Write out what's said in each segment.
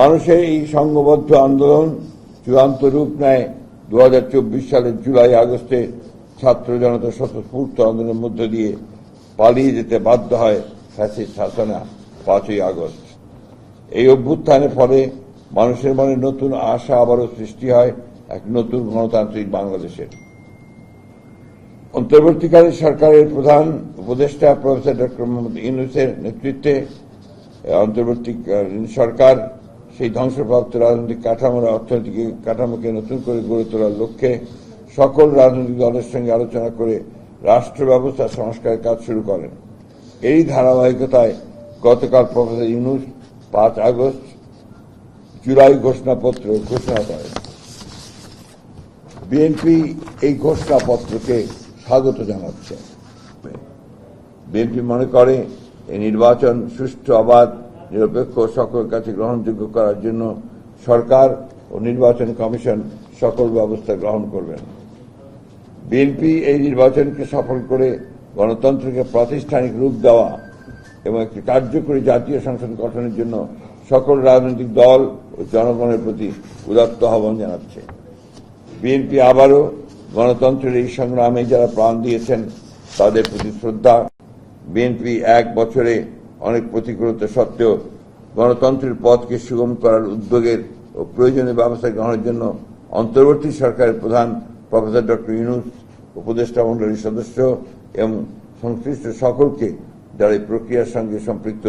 মানুষের এই সংঘবদ্ধ আন্দোলন চূড়ান্ত রূপ নেয় দু হাজার চব্বিশ সালের জুলাই আগস্টে ছাত্র জনতা স্বতঃস্ফূর্ত আন্দোলনের মধ্য দিয়ে পালিয়ে যেতে বাধ্য হয় ফ্যাসিস্ট শাসনা পাঁচই আগস্ট। এই অভ্যুত্থানের ফলে মানুষের মনে নতুন আশা আবারও সৃষ্টি হয় এক নতুন গণতান্ত্রিক বাংলাদেশের। অন্তর্বর্তীকালীন সরকারের প্রধান উপদেষ্টা প্রফেসর ডক্টর মোহাম্মদ ইউনুসের নেতৃত্বে অন্তর্বর্তীকালীন সরকার সেই ধ্বংসপ্রাপ্ত রাজনৈতিক কাঠামোর অর্থনৈতিক, কাঠামোকে নতুন করে গড়ে তোলার লক্ষ্যে সকল রাজনৈতিক দলের সঙ্গে আলোচনা করে রাষ্ট্র ব্যবস্থা সংস্কারের কাজ শুরু করেন। এই ধারাবাহিকতায় গতকাল প্রফেসর ইউনুস পাঁচ আগস্ট জুলাই ঘোষণাপত্র ঘোষণা করেন। বিএনপি এই ঘোষণাপত্রকে স্বাগত জানাচ্ছে। বিএনপি মনে করে এই নির্বাচন সুষ্ঠু, অবাধ নিরপেক্ষ সকলের কাছে গ্রহণযোগ্য করার জন্য সরকার ও নির্বাচন কমিশন সকল ব্যবস্থা গ্রহণ করবেন। বিএনপি এই নির্বাচনকে সফল করে গণতন্ত্রকে প্রাতিষ্ঠানিক রূপ দেওয়া এবং একটি কার্যকরী জাতীয় সংসদ গঠনের জন্য সকল রাজনৈতিক দল ও জনগণের প্রতি উদাত্ত আহ্বান জানাচ্ছে। বিএনপি আবারও গণতন্ত্রের এই সংগ্রামে যারা প্রাণ দিয়েছেন, তাদের প্রতি শ্রদ্ধা। বিএনপি এক বছরে অনেক প্রতিকূলতা সত্ত্বেও গণতন্ত্রের পথকে সুগম করার উদ্যোগের ও প্রয়োজনীয় ব্যবস্থা গ্রহণের জন্য অন্তর্বর্তী সরকারের প্রধান প্রফেসর ডক্টর ইউনুস, উপদেষ্টা মন্ডলীর সদস্য এবং সংশ্লিষ্ট সকলকে যারা এই প্রক্রিয়ার সঙ্গে সম্পৃক্ত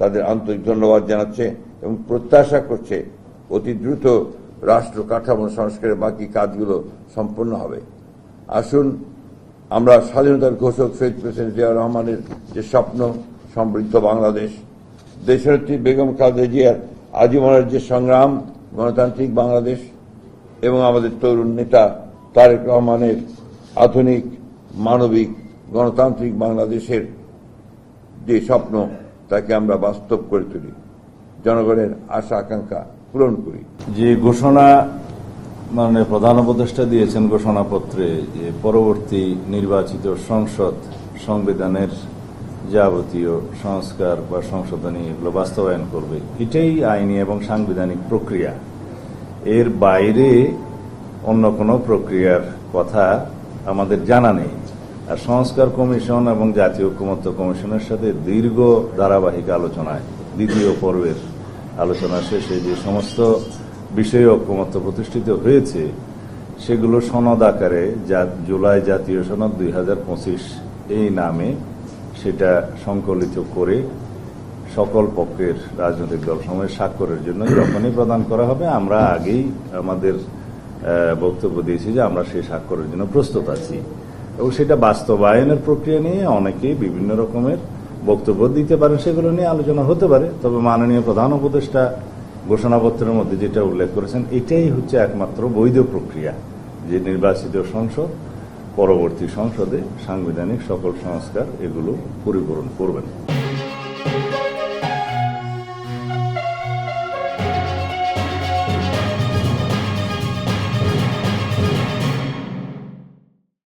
তাদের আন্তরিক ধন্যবাদ জানাচ্ছে এবং প্রত্যাশা করছে অতি দ্রুত রাষ্ট্র কাঠামো সংস্কারের বাকি কাজগুলো সম্পন্ন হবে। আসুন, আমরা স্বাধীনতার ঘোষক শহীদ প্রেসিডেন্ট জিয়া রহমানের যে স্বপ্ন সমৃদ্ধ বাংলাদেশ। দেশনেত্রী বেগম খালেদা জিয়ার আজীবনের যে সংগ্রাম, গণতান্ত্রিক বাংলাদেশ এবং আমাদের তরুণ নেতা তারেক রহমানের আধুনিক মানবিক গণতান্ত্রিক বাংলাদেশের যে স্বপ্ন, তাকে আমরা বাস্তব করে তুলি। জনগণের আশা, আকাঙ্ক্ষা পূরণ করি। যে ঘোষণা মানে প্রধান উপদেষ্টা দিয়েছেন ঘোষণাপত্রে, যে পরবর্তী নির্বাচিত সংসদ সংবিধানের যাবতীয় সংস্কার বা সংশোধনী এগুলো বাস্তবায়ন করবে। এটাই আইনি এবং সাংবিধানিক প্রক্রিয়া। এর বাইরে অন্য কোনো প্রক্রিয়ার কথা আমাদের জানা নেই। আর সংস্কার কমিশন এবং জাতীয় ঐক্যমত্য কমিশনের সাথে দীর্ঘ ধারাবাহিক আলোচনায়, দ্বিতীয় পর্বের আলোচনা শেষে যে সমস্ত বিষয়ে ঐক্যমত্য প্রতিষ্ঠিত হয়েছে, সেগুলো সনদ আকারে যা- জুলাই জাতীয় সনদ দুই হাজার পঁচিশ এই নামে সেটা সংকলিত করে সকল পক্ষের রাজনৈতিক দল সময় স্বাক্ষরের জন্য যখনই প্রদান করা হবে, আমরা আগেই আমাদের বক্তব্য দিয়েছি যে আমরা সেই স্বাক্ষরের জন্য প্রস্তুত আছি। এবং সেটা বাস্তবায়নের প্রক্রিয়া নিয়ে অনেকেই বিভিন্ন রকমের বক্তব্য দিতে পারেন, সেগুলো নিয়ে আলোচনা হতে পারে। তবে মাননীয় প্রধান উপদেষ্টা ঘোষণাপত্রের মধ্যে যেটা উল্লেখ করেছেন, এটাই হচ্ছে একমাত্র বৈধ প্রক্রিয়া, যে নির্বাচিত সংসদ পরবর্তী সংসদে সাংবিধানিক সকল সংস্কার এগুলো পরিপূরণ করবেন।